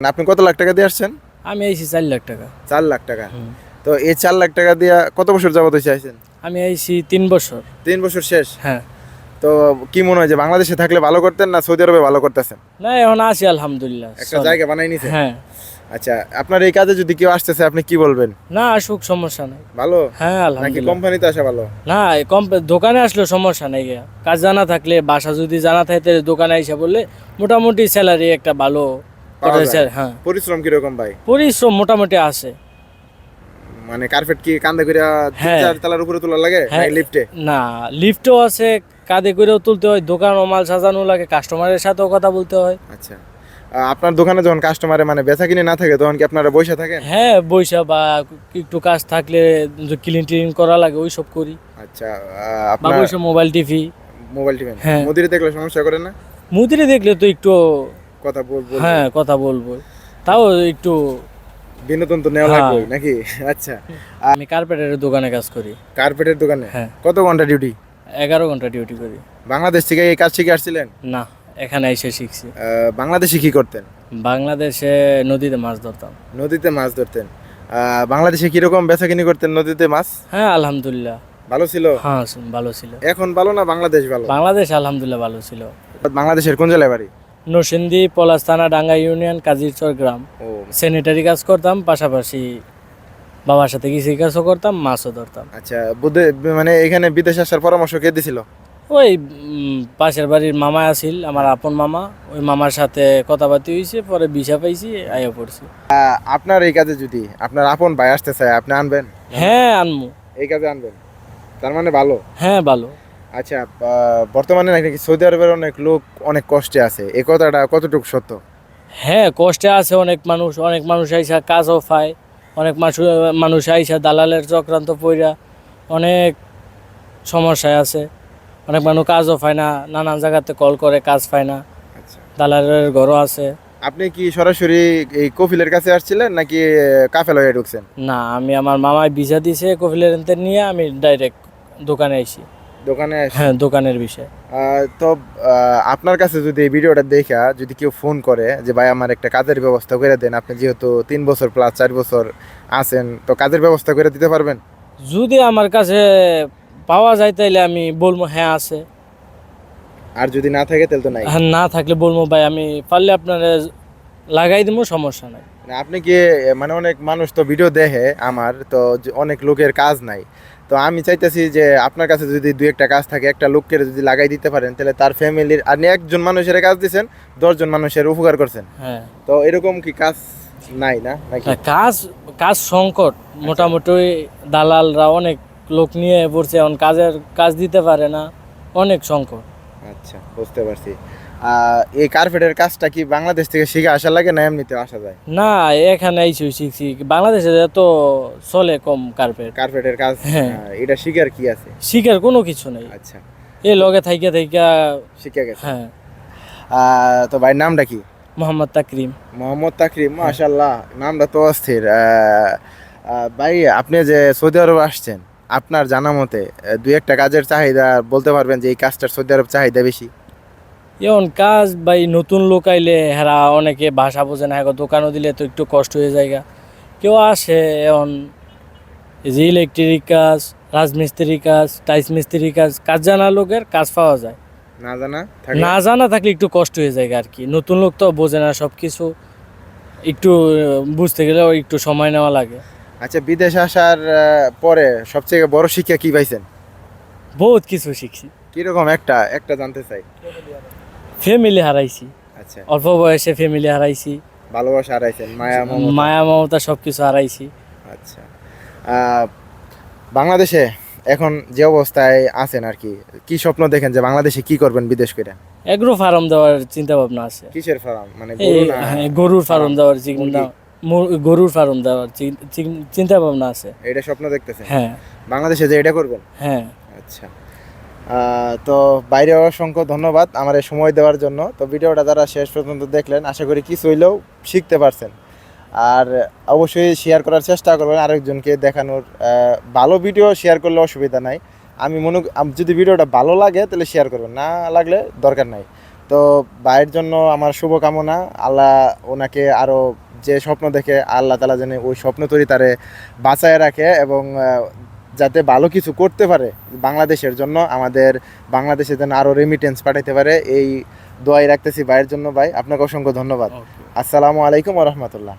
আপনি কত লাখ টাকা দিয়ে আসছেন? আমি আইছি চার লাখ টাকা। চার লাখ টাকা। তো এই চার লাখ টাকা দিয়ে কত বছর যাবত হয়েছে আইছেন? আমি আইছি তিন বছর। তিন বছর শেষ? হ্যাঁ। তো কি মনে হয় যে বাংলাদেশে থাকলে ভালো করতেন না সৌদি আরবে ভালো করতেছেন? না এখন আছি আলহামদুলিল্লাহ একটা জায়গা বানাই নিছে? হ্যাঁ। আচ্ছা আপনার এই কাজে যদি কেউ আসতেছে আপনি কি বলবেন? না আসুক সমস্যা নাই। ভালো? হ্যাঁ নাকি কোম্পানিতে আসা ভালো? না দোকানে আসলে সমস্যা নাই কাজ জানা থাকলে বাসা যদি জানা থাকে তাহলে দোকানে এসে বললে মোটামুটি স্যালারি একটা ভালো হ্যাঁ। পরিশ্রম কীরকম ভাই? পরিশ্রম মোটামুটি আছে। মানে কার্পেট কি করে হ্যাঁ। চার তলার উপরে তোলা লাগে হ্যাঁ। লিফটে না লিফটও আছে কাঁধে করেও তুলতে হয় দোকান ও মাল সাজানো লাগে কাস্টমারের সাথেও কথা বলতে হয়। আচ্ছা। আপনার দোকানে যখন কাস্টমারে মানে বেচা কিনে না থাকে তখন কি আপনারা বসে থাকেন? হ্যাঁ বৈশা বা একটু কাজ থাকলে ক্লিন টিন করা লাগে ওই সব করি। আচ্ছা আপনার বৈশা মোবাইল টিভি। Mobile TV. হ্যাঁ। মুদিরে দেখলে সমস্যা করে না? মুদিরে দেখলে তো একটু কথা বল বল- হ্যাঁ কথা বলব। তাও একটু বিনোদন তো নেওয়া হ্যাঁ। লাগবে নাকি? আচ্ছা। আমি কার্পেটের দোকানে কাজ করি। কার্পেটের দোকানে? হ্যাঁ। কত ঘণ্টা ডিউটি এগারো ঘণ্টা ডিউটি করি। বাংলাদেশ থেকে এই কাজ শিখে আসছিলেন? না এখানে এসে শিখছি। বাংলাদেশে কি করতেন? বাংলাদেশে নদীতে মাছ ধরতাম। নদীতে মাছ ধরতেন। আহ, বাংলাদেশে কীরকম বেচা কিনি করতেন নদীতে মাছ? হ্যাঁ আলহামদুলিল্লাহ। ভালো ছিল? হ্যাঁ ভালো ছিল। এখন ভালো না বাংলাদেশ ভালো? বাংলাদেশ আলহামদুলিল্লাহ ভালো ছিল। বাংলাদেশের কোন জেলায় বাড়ি? নরসিংদী পলাশথানা ডাঙ্গা ইউনিয়ন কাজিরচর গ্রাম। ও। স্যানিটারি কাজ করতাম পাশাপাশি বাবার সাথে কৃষি কাজও করতাম মাছও ধরতাম। আচ্ছা বুদ্ধে মানে এখানে বিদেশ আসার পরামর্শ কে দিছিল? ওই পাশের বাড়ির মামা আছিল আমার আপন মামা। ওই মামার সাথে কথাবার্তি হয়েছে পরে বিষা পাইছি আয়া পড়ছি। আপনার এই কাজে যদি আপনার আপন ভাই আসতে চায় আপনি আনবেন? হ্যাঁ আনমু। এই কাজে আনবেন। তার মানে ভালো? হ্যাঁ ভালো। আচ্ছা বর্তমানে নাকি সৌদি আরবের অনেক লোক অনেক কষ্টে আছে। এই কথাটা কতটুকু সত্য? হ্যাঁ কষ্টে আছে অনেক মানুষ অনেক মানুষ আইসা কাজও পায় অনেক মানুষ মানুষ আইসা দালালের চক্রান্ত পইরা অনেক সমস্যায় আছে। অনেক মানুষ কাজও পায় না নানান জায়গাতে কল করে কাজ পায় না। আচ্ছা। দালালের ঘরও আছে। আপনি কি সরাসরি এই কফিলের কাছে আসছিলেন নাকি কাফেল হয়ে ঢুকছেন? না আমি আমার মামায় ভিসা দিছে কফিলের নিয়ে আমি ডাইরেক্ট দোকানে আইছি। দোকানে হ্যাঁ দোকানের বিষয়। তো আপনার কাছে যদি এই ভিডিওটা দেখা যদি কেউ ফোন করে যে ভাই আমার একটা কাজের ব্যবস্থা করে দেন আপনি যেহেতু তিন বছর প্লাস চার বছর আছেন তো কাজের ব্যবস্থা করে দিতে পারবেন? যদি আমার কাছে পাওয়া যায় তাইলে আমি বলব হ্যাঁ আছে। আর যদি না থাকে তাহলে তো নাই। হ্যাঁ না থাকলে বলব ভাই আমি পারলে আপনার লাগাই দিব সমস্যা নাই। আপনি কি মানে অনেক মানুষ তো ভিডিও দেখে আমার তো অনেক লোকের কাজ নাই। তো আমি চাইতেছি যে আপনার কাছে যদি দুই একটা কাজ থাকে একটা লোককে যদি লাগাই দিতে পারেন তাহলে তার ফ্যামিলির আপনি একজন মানুষের কাজ দিচ্ছেন দশজন মানুষের উপকার করছেন। হ্যাঁ। তো এরকম কি কাজ নাই না হ্যাঁ, কাজ কাজ সংকট। মোটামুটি দালালরা অনেক লোক নিয়ে পড়ছে এখন কাজের কাজ দিতে পারে না অনেক সংকট। আচ্ছা বুঝতে পারছি। এই কার্পেটের কাজটা কি বাংলাদেশ থেকে শিখে আসা লাগে না এমনিতে আসা যায়? না এখানে আইসি শিখছি। বাংলাদেশে এত চলে কম কার্পেট কার্পেটের কাজ হ্যাঁ। এটা শিখার কি আছে? শিখার কোনো কিছু নেই। আচ্ছা। এই লগে থাইকা থাইকা শিখে গেছে। হ্যাঁ। তো ভাই নামটা কি? মোহাম্মদ তাকরিম। মোহাম্মদ তাকরিম মাশাল্লাহ নামটা তো অস্থির। ভাই আপনি যে সৌদি আরব আসছেন আপনার জানা মতে দু একটা কাজের চাহিদা বলতে পারবেন যে এই কাজটার সৌদি আরব চাহিদা বেশি? এখন কাজ ভাই নতুন লোক আইলে হেরা অনেকে ভাষা বোঝে না এখন দোকানও দিলে তো একটু কষ্ট হয়ে যায়গা কেউ আসে এখন যে ইলেকট্রিক কাজ রাজমিস্ত্রি কাজ টাইস মিস্ত্রি কাজ কাজ জানা লোকের কাজ পাওয়া যায়। না জানা না জানা থাকলে একটু কষ্ট হয়ে যায় আর কি। নতুন লোক তো বোঝে না সব কিছু একটু বুঝতে গেলেও একটু সময় নেওয়া লাগে। আচ্ছা বিদেশ আসার পরে সবচেয়ে বড় শিক্ষা কি পাইছেন? বহুত কিছু শিখছি। কীরকম একটা একটা জানতে চাই। ফ্যামিলি হারাইছি। আচ্ছা। অল্প বয়সে ফ্যামিলি হারাইছি। ভালোবাসা হারাইছেন মায়া মমতা। মায়া মমতা সব কিছু হারাইছি। আচ্ছা। বাংলাদেশে এখন যে অবস্থায় আছেন আর কি কি স্বপ্ন দেখেন যে বাংলাদেশে কি করবেন বিদেশ করে এগ্রো ফার্ম দেওয়ার চিন্তা ভাবনা আছে। কিসের ফার্ম মানে হ্যাঁ, গরুর ফার্ম দেওয়ার চিন্তা গরুর ফার্ম দেওয়ার চিন- চিন- চিন্তা ভাবনা আছে। এটা স্বপ্ন দেখতেছেন? হ্যাঁ। বাংলাদেশে যে এটা করবেন? হ্যাঁ। আচ্ছা। তো বাইরে অসংখ্য ধন্যবাদ আমার এই সময় দেওয়ার জন্য। তো ভিডিওটা যারা শেষ পর্যন্ত দেখলেন, আশা করি কিছু হইলেও শিখতে পারছেন। আর অবশ্যই শেয়ার করার চেষ্টা করবেন আরেকজনকে দেখানোর ভালো ভিডিও শেয়ার করলে অসুবিধা নাই। আমি মনে যদি ভিডিওটা ভালো লাগে তাহলে শেয়ার করবেন, না লাগলে দরকার নাই। তো ভাইয়ের জন্য আমার শুভকামনা, আল্লাহ ওনাকে আরও যে স্বপ্ন দেখে, আল্লাহ তালা যেন ওই স্বপ্ন তৈরি তারে বাঁচায় রাখে এবং যাতে ভালো কিছু করতে পারে বাংলাদেশের জন্য আমাদের বাংলাদেশে যেন আরও রেমিটেন্স পাঠাইতে পারে এই দোয়াই রাখতেছি ভাইয়ের জন্য ভাই। আপনাকে অসংখ্য ধন্যবাদ। আসসালামু আলাইকুম রহমতুল্লাহ।